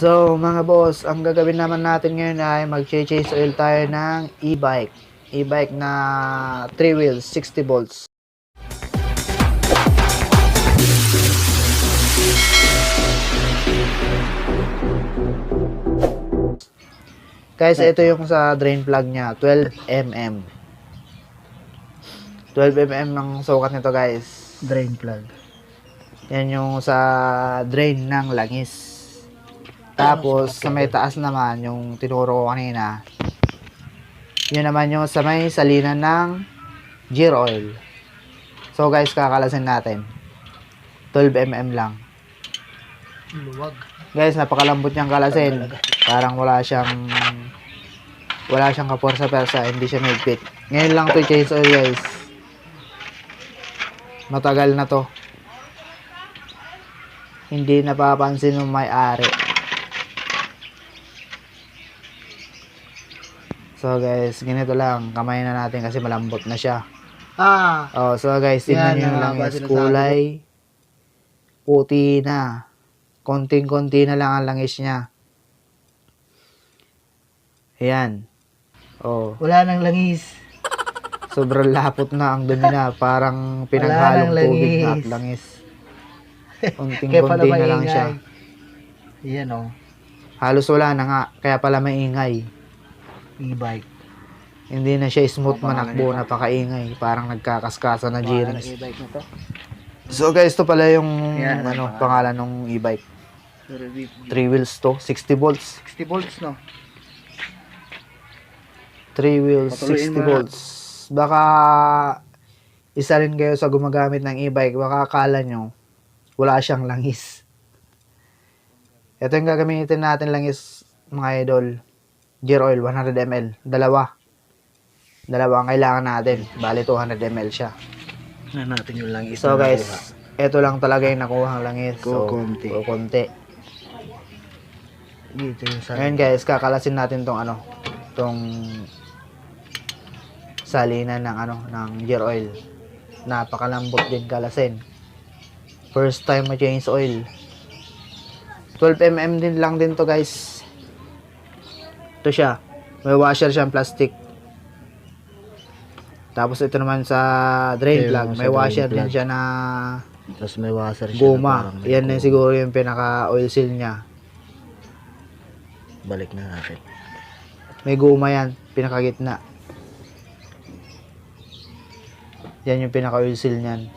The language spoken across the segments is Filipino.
So, mga boss, ang gagawin naman natin ngayon ay mag-change oil tayo ng e-bike. E-bike na 3 wheels, 60 volts. Guys, ito yung sa drain plug niya, 12 mm. 12 mm ng sukat nito, guys. Drain plug. Yan yung sa drain ng langis. Tapos, sa may taas naman, yung tinuro ko kanina, yun naman yung sa may salinan ng gear oil. So guys, kakalasin natin. 12mm lang. Luwag. Guys, napakalambot niyang kalasin. Parang wala siyang wala siyang kaporsa-persa, hindi siya mahigpit. Ngayon lang to change oil guys. Matagal na to. Hindi napapansin ng may-ari. So guys, ganito lang. Kamay na natin kasi malambot na siya. Ah! Oh, so guys, tingnan nyo ang lang sinasabi kulay puti na. Konting-konti na lang ang langis niya. Ayan. Oh, Wala nang langis. sobrang lapot na ang dumi na. Parang pinaghalong tubig na at langis. Konting-konti na lang siya. Yan oh. Halos wala na nga. Kaya pala maingay. E-bike. Hindi na siya smooth manakbo. Napakaingay. Parang nagkakaskasa na G-rings. e-bike na to. So guys, to pala yung Yan, ano, ang pangalan ng e-bike. Pero di- 3 wheels to, 60 volts. 60 volts no? 3 wheels, Patuloyin 60 mo na. volts. Baka isa rin kayo sa gumagamit ng e-bike, baka akala nyo wala siyang langis. Ito yung gagamitin natin langis, mga idol. Gear oil, 100 ml. Dalawa. Dalawa ang kailangan natin. Bali, 200 ml siya. Na natin yung langis. So guys, nakuha. ito lang talaga yung nakuha ang langis. So, Kukunti. kukunti. Dito yung sa... Ngayon guys, kakalasin natin tong ano, tong salinan ng ano, ng gear oil. Napakalambot din kalasin. First time ma-change oil. 12 mm din lang din to guys. Ito siya. May washer siyang plastic. Tapos ito naman sa drain yung plug. May washer din plug. siya na Tapos may washer siya. na guma. may Yan na siguro yung pinaka oil seal niya. Balik na natin. May guma yan, pinakagitna. Yan yung pinaka-oil seal niyan.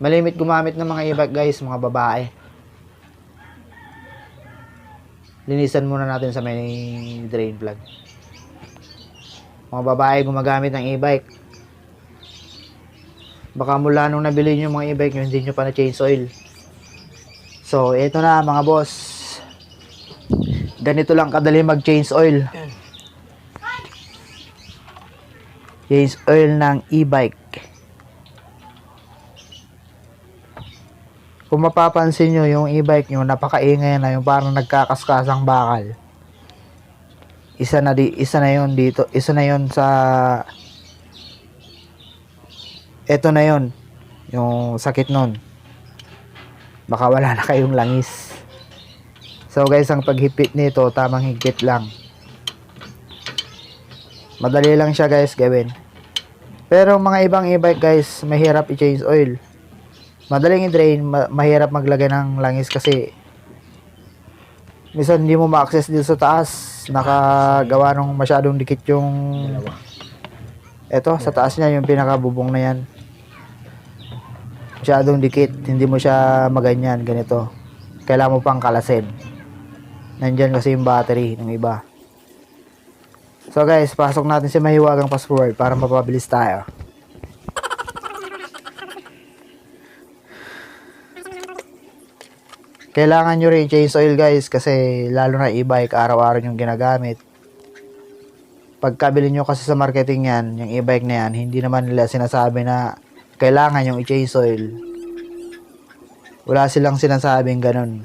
Malimit gumamit ng mga e-bike guys, mga babae. Linisan muna natin sa may drain plug. Mga babae gumagamit ng e-bike. Baka mula nung nabili nyo mga e-bike nyo, hindi nyo pa na-change oil. So, ito na mga boss. Ganito lang kadali mag-change oil. Change oil ng e-bike. Kung mapapansin nyo, yung e-bike nyo, napakaingay na yung parang nagkakaskasang bakal. Isa na, di, isa na yon dito. Isa na yon sa... Ito na yon Yung sakit nun baka wala na kayong langis. So guys, ang paghipit nito, tamang higpit lang. Madali lang siya guys gawin. Pero mga ibang e-bike guys, mahirap i-change oil. Madaling i-drain, ma- mahirap maglagay ng langis kasi minsan hindi mo ma-access dito sa taas. Nakagawa nung masyadong dikit yung eto, sa taas niya yung pinakabubong na yan masyadong dikit, hindi mo siya maganyan, ganito. Kailangan mo pang kalasin. Nandyan kasi yung battery ng iba. So guys, pasok natin si Mahiwagang forward para mapabilis tayo. Kailangan nyo rin change oil guys kasi lalo na e-bike araw-araw yung ginagamit. Pagkabili nyo kasi sa marketing yan, yung e-bike na yan, hindi naman nila sinasabi na kailangan yung i-change oil. Wala silang sinasabing ganun.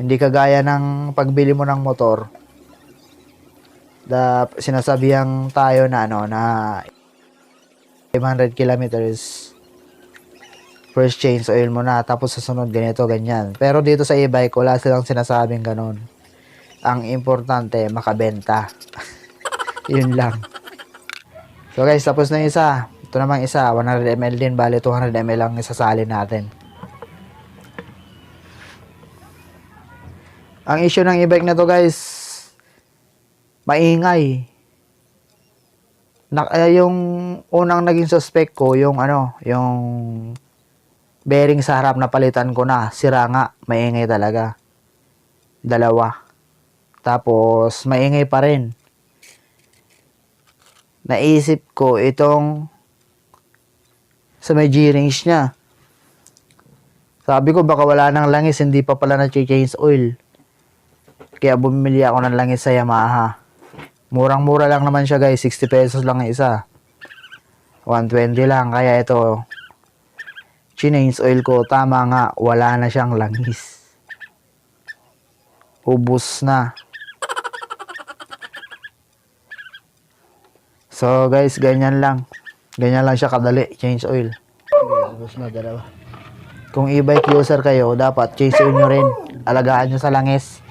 Hindi kagaya ng pagbili mo ng motor. Da sinasabihan tayo na ano na 500 kilometers first change oil mo na, tapos susunod ganito, ganyan. Pero dito sa e-bike, wala silang sinasabing ganun. Ang importante, makabenta. Yun lang. So guys, tapos na isa. Ito namang isa, 100 ml din, bali 200 ml lang isasalin natin. Ang issue ng e-bike na to guys, maingay. Na, eh, yung unang naging suspect ko, yung ano, yung bearing sa harap na palitan ko na, sira nga, maingay talaga. Dalawa. Tapos, maingay pa rin. Naisip ko itong sa may G-range niya. Sabi ko, baka wala nang langis, hindi pa pala na-change oil. Kaya bumili ako ng langis sa Yamaha. Murang-mura lang naman siya guys, 60 pesos lang ang isa. 120 lang, kaya ito, change oil ko, tama nga, wala na siyang langis. Ubus na. So guys, ganyan lang. Ganyan lang siya kadali, change oil. Ubos na dalawa. Kung e-bike user kayo, dapat change oil nyo rin. Alagaan nyo sa langis.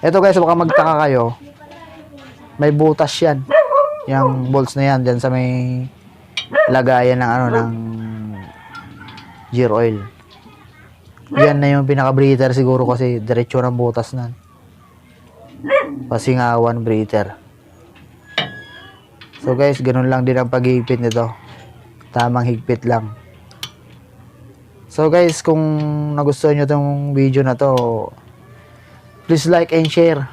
Ito guys, baka magtaka kayo. May butas yan. Yung bolts na yan, dyan sa may lagayan ng ano, ng gear oil. Yan na yung pinaka-breather siguro kasi diretso ng butas na. Pasingawan breather. So guys, ganun lang din ang paghihigpit nito. Tamang higpit lang. So guys, kung nagustuhan nyo itong video na to, please like and share.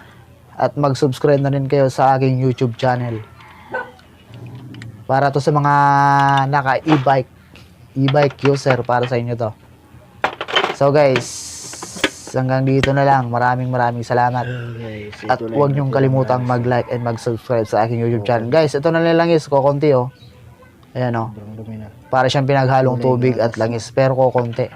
At mag-subscribe na rin kayo sa aking YouTube channel. Para to sa mga naka e-bike, e-bike user para sa inyo to. So guys, hanggang dito na lang. Maraming maraming salamat. guys, At ito lang huwag niyong kalimutang mag-like and mag-subscribe sa aking YouTube channel. Guys, ito na lang is kokonti oh. Ayan oh. Para siyang pinaghalong tubig at langis pero kokonti.